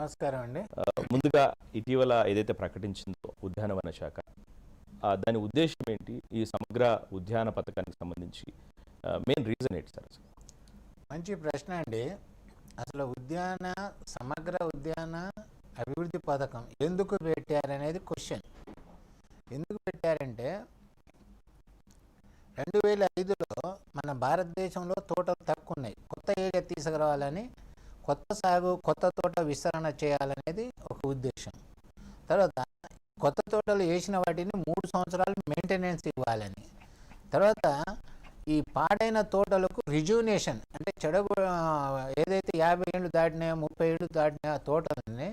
నమస్కారం అండి. ముందుగా ఇటీవల ఏదైతే ప్రకటించిందో ఉద్యానవన శాఖ దాని ఉద్దేశం ఏంటి? ఈ సమగ్ర ఉద్యాన పథకానికి సంబంధించి మెయిన్ రీజన్ ఏంటి సార్? మంచి ప్రశ్న అండి. అసలు ఉద్యాన సమగ్ర ఉద్యాన అభివృద్ధి పథకం ఎందుకు పెట్టారనేది క్వశ్చన్ ఎందుకు పెట్టారంటే రెండు వేల ఐదులో మన భారతదేశంలో తోటలు తక్కువ ఉన్నాయి. కొత్త ఏరియా తీసుకురావాలని కొత్త సాగు కొత్త తోట విస్తరణ చేయాలనేది ఒక ఉద్దేశం. తర్వాత కొత్త తోటలు వేసిన వాటిని మూడు సంవత్సరాలు మెయింటెనెన్స్ ఇవ్వాలని. తర్వాత ఈ పాడైన తోటలకు రిజ్యూనేషన్ అంటే చెడగొ ఏదైతే యాభై ఏళ్ళు దాటినాయో ముప్పై ఏళ్ళు దాటిన తోటలని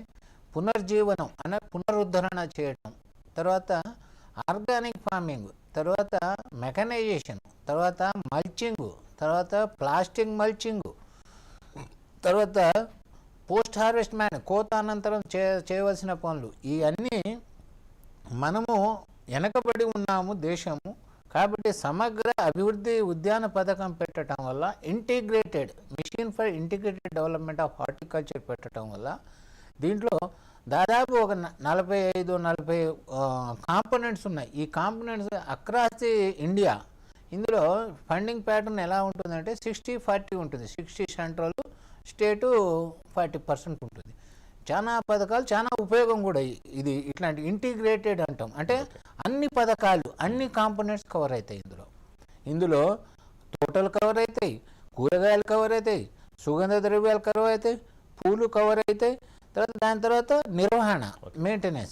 పునర్జీవనం అనే పునరుద్ధరణ చేయటం తర్వాత ఆర్గానిక్ ఫార్మింగ్ తర్వాత మెకనైజేషన్ తర్వాత మల్చింగు తర్వాత ప్లాస్టిక్ మల్చింగు తర్వాత పోస్ట్ హార్వెస్ట్ మ్యాన్ కోత అనంతరం చే చేయవలసిన పనులు. ఇవన్నీ మనము వెనకబడి ఉన్నాము దేశము. కాబట్టి సమగ్ర అభివృద్ధి ఉద్యాన పథకం పెట్టడం వల్ల integrated mission for integrated development of horticulture పెట్టడం వల్ల దీంట్లో దాదాపు ఒక నలభై ఐదు నలభై కాంపోనెంట్స్ ఉన్నాయి. ఈ కాంపోనెంట్స్ అక్రాస్ ది ఇండియా. ఇందులో ఫండింగ్ ప్యాటర్న్ ఎలా ఉంటుందంటే సిక్స్టీ ఫార్టీ ఉంటుంది. Sixty central state forty percent ఉంటుంది. చాలా పథకాలు చాలా ఉపయోగం కూడా ఇది ఇట్లాంటి ఇంటిగ్రేటెడ్ అంటాం. అంటే అన్ని పథకాలు అన్ని కాంపోనెంట్స్ కవర్ అవుతాయి ఇందులో. ఇందులో తోటలు కవర్ అవుతాయి కూరగాయలు కవర్ అవుతాయి సుగంధ ద్రవ్యాలు కవర్ అవుతాయి పూలు కవర్ అవుతాయి తర్వాత దాని తర్వాత నిర్వహణ మెయింటెనెన్స్